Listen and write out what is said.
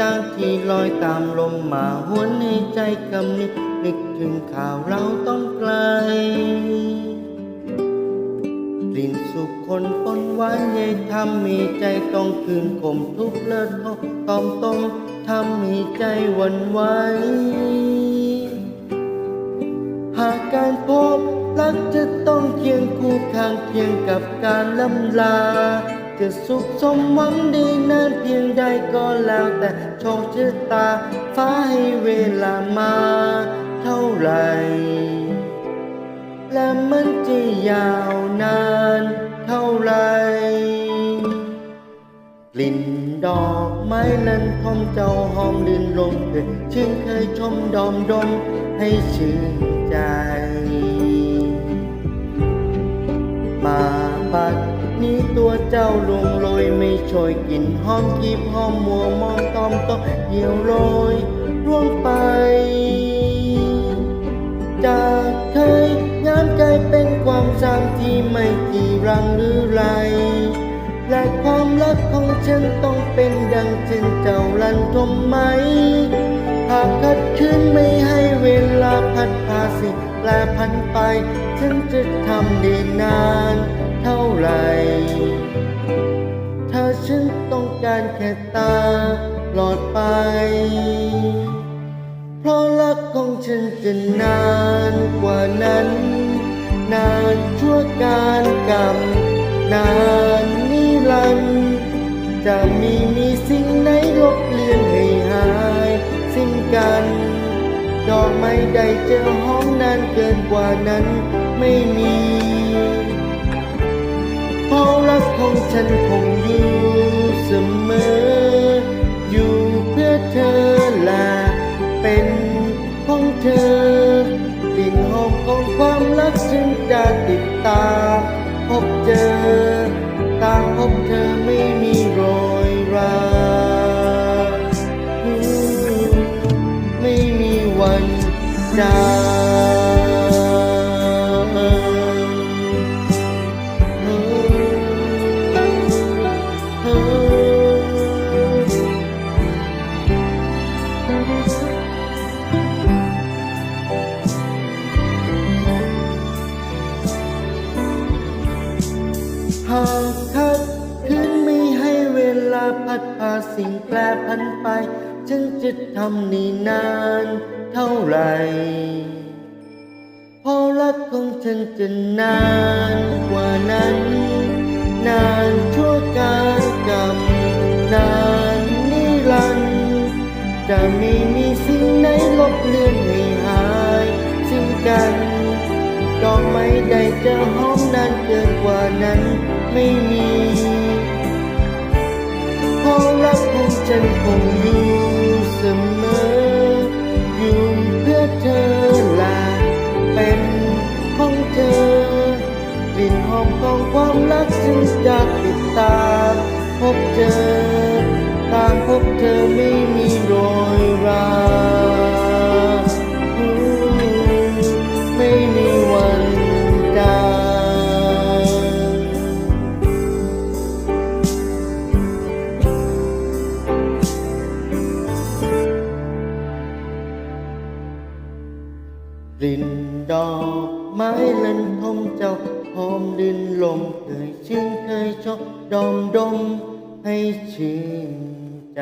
จากที่ลอยตามลมมาหวนให้ใจคำนี้นึกถึงข่าวเราต้องไกลกลิ่นสุขคนปนหวานใยทำให้ใจต้องคืนข่มทุกเลิศหกตอมต้มทำให้ใจวันไหวหากการพบรักจะต้องเคียงคู่ข้างเคียงกับการลำลา จะสุขสมหวังดี ใดก็แล้วแต่โชคชะตาฟ้าให้เวลามาเท่าไหร่ และมันจะยาวนานเท่าไหรกลิ่นดอกไม้ลันทมเจ้าหอมดินลมเคยชื่นเคยชมดอมดมให้ชื่นใจ มาปัด นี้ตัวเจ้าลวงโรยไม่ช่วยกินหอมกีบหอมมัวมองตอมต้องเหี่ยวโรยร่วงไป จากเคยงามกายเป็นความจำที่ไม่กี่รังหรือไรและความรักของฉันต้องเป็นดังเช่นเจ้าลันทมไหมากขัดขืนไม่ให้เวลาพัดพาสิ่งแปรพันไป ฉันจะทำได้นานเท่าไหร่ถ้าฉันต้องการแค่ตาหลอดไป เพราะรักของฉันจะนานกว่านั้น นานชั่วการกรรม นานนิรันดร์จะมี กัน ดอกไม้ใดจะหอมนานเกินกว่านั้นไม่มีเพราะรักของฉันคงอยู่เสมอ อยู่เพื่อเธอละเป็นของเธอกลิ่นหอมของความรักฉันจะติดตา พบเจอ ตามพบเธอไม่ จาหากคัดคืนไม่ให้เวลาพัดพาสิ่งแปรพันไป ฉันจะทำนี่นาน เท่าไหร่พราะรักของฉันจะนานกว่านั้น นานชั่วการกรรมนานนิรันดร์จะไม่มีสิ่งไหนลบเลือนให้หายสิ้นกันดอกไม้ใดจะหอมนานเกินกว่านั้นไม่มีพราะรักของฉันคงอยู่ มของความรักฉันจะติดตามพบเจอ ตามพบเธอไม่มีโรยราไม่มีวันจางกลิ่นดอกไม้เล่นทมเจ้า หอมดินลมเคยชินเคยชอบดอมดมให้ชื่นใจ